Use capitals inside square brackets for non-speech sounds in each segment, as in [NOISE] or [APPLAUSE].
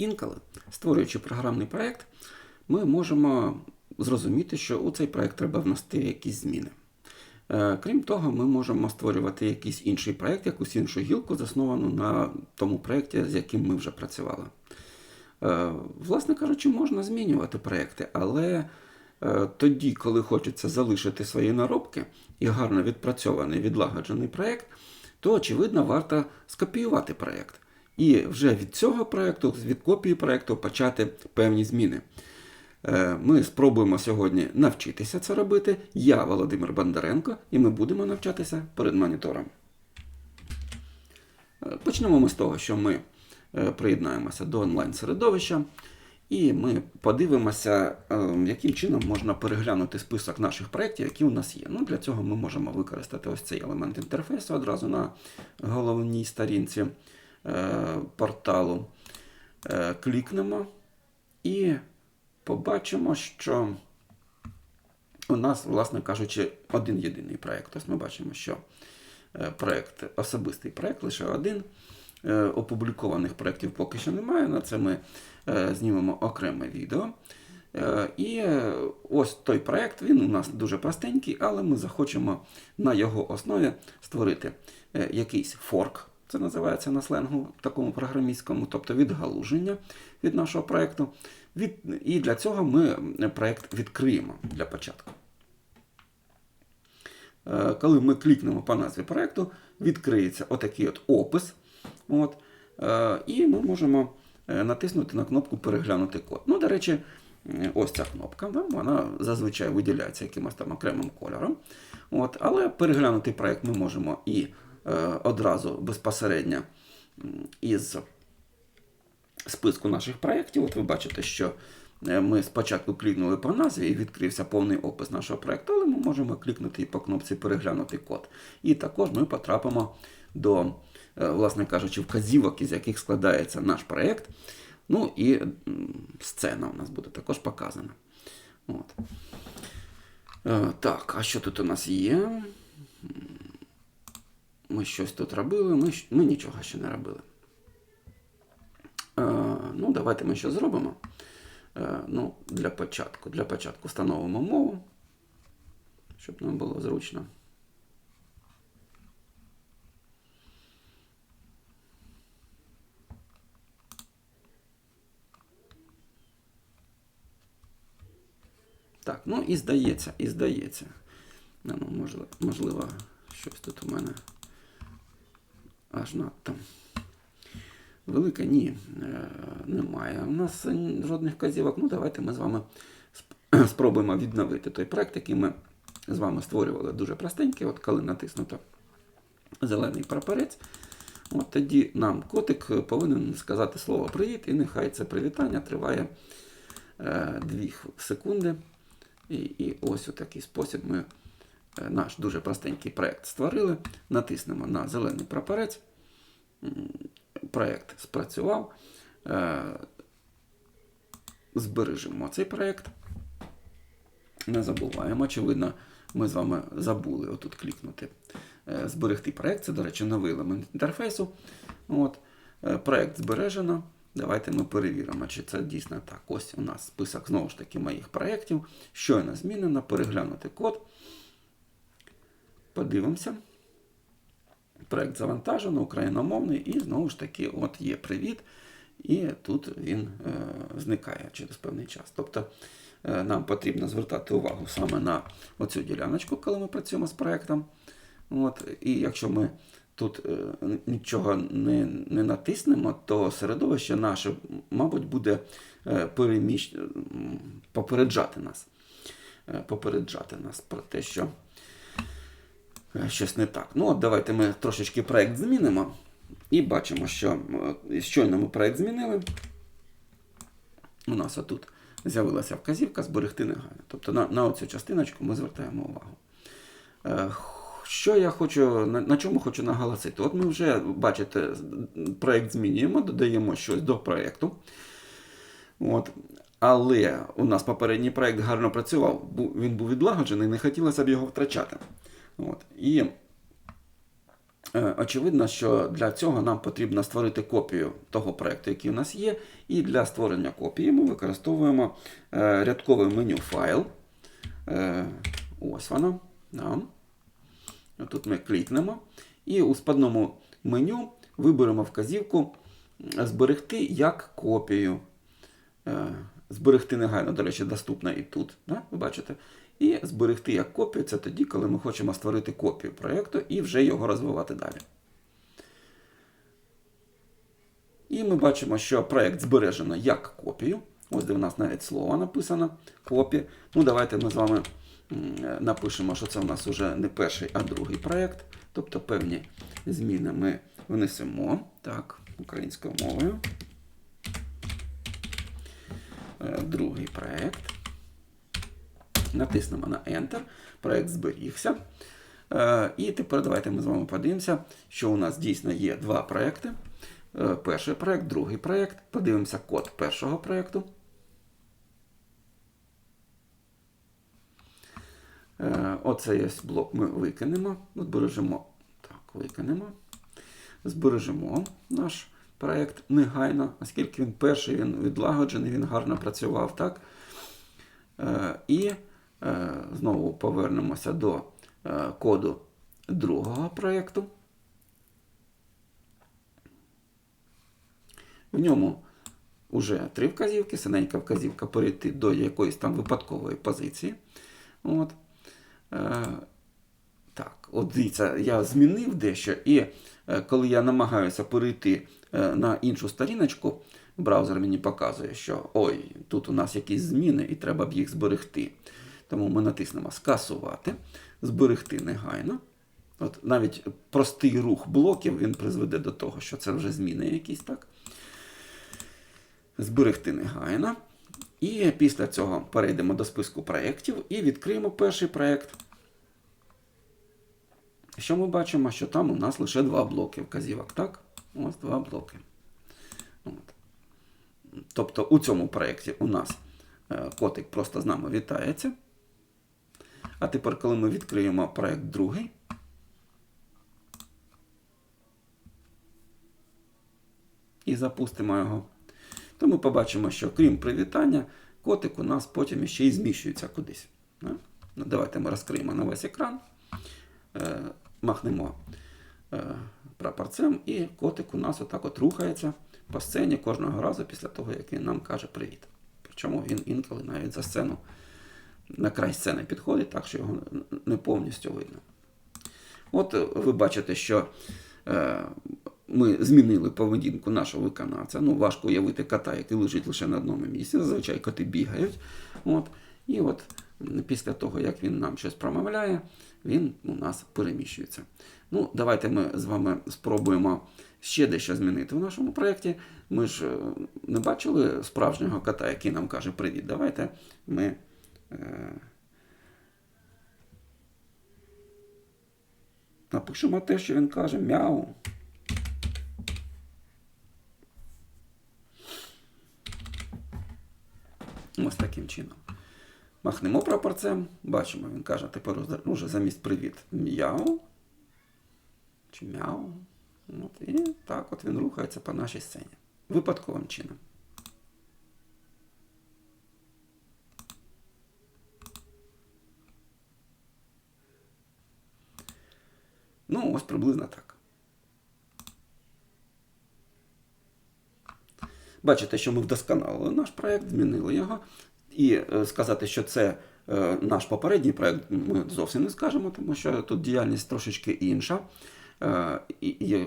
Інколи, створюючи програмний проєкт, ми можемо зрозуміти, що у цей проєкт треба внести якісь зміни. Е, Крім того, ми можемо створювати якийсь інший проєкт, якусь іншу гілку, засновану на тому проєкті, з яким ми вже працювали. Е, Власне кажучи, можна змінювати проєкти, але е, тоді, коли хочеться залишити свої наробки і гарно відпрацьований, відлагоджений проєкт, то очевидно варто скопіювати проєкт. І вже від цього проєкту, від копії проєкту, почати певні зміни. Е, Ми спробуємо сьогодні навчитися це робити. Я Володимир Бондаренко, і ми будемо навчатися перед монітором. Е, Почнемо ми з того, що ми е, приєднаємося до онлайн-середовища, і ми подивимося, яким чином можна переглянути список наших проєктів, які у нас є. Ну, для цього ми можемо використати ось цей елемент інтерфейсу одразу на головній сторінці порталу. Е, Клікнемо і побачимо, що у нас, власне кажучи, один єдиний проєкт. Ось ми бачимо, що е, проєкт, особистий проєкт, лише один. Е, Опублікованих проєктів поки що немає. На це ми е, знімемо окреме відео. Е, І е, ось той проєкт, він у нас дуже простенький, але ми захочемо на його основі створити е, якийсь форк. Це називається на сленгу такому програмістському, тобто відгалуження від нашого проєкту. Від... І для цього ми проєкт відкриємо для початку. Е, Коли ми клікнемо по назві проєкту, відкриється отакий от опис. От, е, і ми можемо е, натиснути на кнопку Переглянути код. Ну, до речі, ось ця кнопка, да, вона зазвичай виділяється якимось там окремим кольором. От, але переглянути проєкт ми можемо і одразу безпосередньо із списку наших проєктів. От ви бачите, що е, ми спочатку клікнули по назві і відкрився повний опис нашого проєкту, але ми можемо клікнути і по кнопці переглянути код. І також ми потрапимо до, е, власне кажучи, вказівок, із яких складається наш проєкт. Ну і сцена у нас буде також показана. От. Е, Так, а що тут у нас є? Ми щось тут робили, ми, ми нічого ще не робили. Е, ну, давайте ми що зробимо. Е, ну, для початку. Для початку встановимо мову, щоб нам було зручно. Так, ну і здається, і здається. Ну, ну, можливо, можливо, щось тут у мене аж надто. Велика ні, е, немає. У нас е, жодних вказівок. Ну, давайте ми з вами [CLEARS THROAT] спробуємо відновити той проект, який ми з вами створювали дуже простенький. От коли натиснуто зелений прапорець, от тоді нам котик повинен сказати слово привіт, і нехай це привітання триває 2 секунди. І, і ось у такий спосіб ми е, наш дуже простенький проект створили. Натиснемо на зелений прапорець. М, Проект спрацював. Е, Збережемо цей проект. Не забуваємо. Очевидно, ми з вами забули отут клікнути. Е, Зберегти проект. Це, до речі, новий елемент інтерфейсу. От. Е, Проект збережено. Давайте ми перевіримо, чи це дійсно так. Ось у нас список знову ж таки моїх проєктів. Щойно змінено, переглянути код. Подивимося. Проект завантажено, україномовний, і знову ж таки, от є привіт, і тут він е, зникає через певний час. Тобто е, нам потрібно звертати увагу саме на оцю діляночку, коли ми працюємо з проектом. От, і якщо ми тут е, нічого не, не натиснемо, то середовище наше, мабуть, буде е, переміщ... попереджати нас. Е, попереджати нас про те, що щось не так. Ну, от давайте ми трошечки проект змінимо. І бачимо, що е, щойно ми проект змінили. У нас отут з'явилася вказівка зберегти негайно. Тобто на, на оцю частиночку ми звертаємо увагу. Е, Що я хочу, на, на чому хочу наголосити? От ми вже, бачите, проєкт змінюємо, додаємо щось до проєкту. От. Але у нас попередній проєкт гарно працював, він був відлагоджений, не хотілося б його втрачати. От. І Е, Очевидно, що для цього нам потрібно створити копію того проєкту, який у нас є. І для створення копії ми використовуємо е, рядкове меню файл. Е, Ось воно. Тут ми клікнемо. І у спадному меню виберемо вказівку Зберегти як копію. Зберегти негайно, до речі, доступно і тут. Да? Ви бачите? І зберегти як копію це тоді, коли ми хочемо створити копію проєкту і вже його розвивати далі. І ми бачимо, що проєкт збережено як копію. Ось де в нас навіть слово написано копія. Ну, давайте ми з вами напишемо, що це у нас вже не перший, а другий проєкт. Тобто певні зміни ми внесемо так, українською мовою. Е, Другий проєкт. Натиснемо на Enter. Проєкт зберігся. Е, І тепер давайте ми з вами подивимося, що у нас дійсно є два проєкти. Е, Перший проєкт, другий проєкт. Подивимося код першого проєкту. Е, Оцей ось блок ми викинемо. Збережемо. Так, викинемо. Збережемо наш проєкт негайно, оскільки він перший, він відлагоджений, він гарно працював. так? І знову повернемося до е, коду другого проєкту. В ньому вже три вказівки, синенька вказівка перейти до якоїсь там випадкової позиції. От. Е, так, от дивіться, я змінив дещо, і е, коли я намагаюся перейти е, на іншу сторіночку, браузер мені показує, що ой, тут у нас якісь зміни і треба б їх зберегти. Тому ми натиснемо скасувати, зберегти негайно. От навіть простий рух блоків він призведе до того, що це вже зміни якісь, так? Зберегти негайно. І після цього перейдемо до списку проєктів і відкриємо перший проєкт. Що ми бачимо, що там у нас лише два блоки вказівок, так? Ось два блоки. От. Тобто у цьому проєкті у нас е, котик просто з нами вітається. А тепер, коли ми відкриємо проєкт другий, і запустимо його, то ми побачимо, що крім привітання, котик у нас потім ще й зміщується кудись. Ну, давайте ми розкриємо на весь екран, е, махнемо е, прапорцем, і котик у нас отак от рухається по сцені кожного разу після того, як він нам каже привіт. Причому він інколи навіть за сцену на край сцени підходить, так що його не повністю видно. От е, ви бачите, що е, ми змінили поведінку нашого виконавця. Ну, важко уявити кота, який лежить лише на одному місці. Зазвичай коти бігають. От. І от після того, як він нам щось промовляє, він у нас переміщується. Ну, Давайте ми з вами спробуємо ще дещо змінити в нашому проєкті. Ми ж е, не бачили справжнього кота, який нам каже привіт. Давайте ми. Е, Напишемо те, що він каже мяу. Ось таким чином. Махнемо прапорцем, бачимо, він каже, тепер уже замість привіт м'яу. Чи мяу. От, і так от він рухається по нашій сцені. Випадковим чином. Ну, ось приблизно так. Бачите, що ми вдосконалили наш проєкт, змінили його. І е, сказати, що це е, наш попередній проєкт, ми зовсім не скажемо, тому що тут діяльність трошечки інша. Е,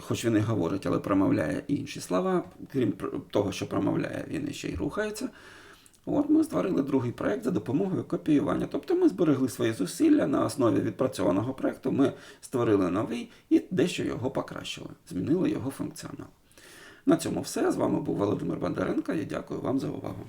Хоч він і говорить, але промовляє інші слова. Крім того, що промовляє, він ще й рухається. От ми створили другий проєкт за допомогою копіювання. Тобто ми зберегли свої зусилля на основі відпрацьованого проєкту, ми створили новий і дещо його покращили, змінили його функціонал. На цьому все. З вами був Володимир Бондаренко і дякую вам за увагу.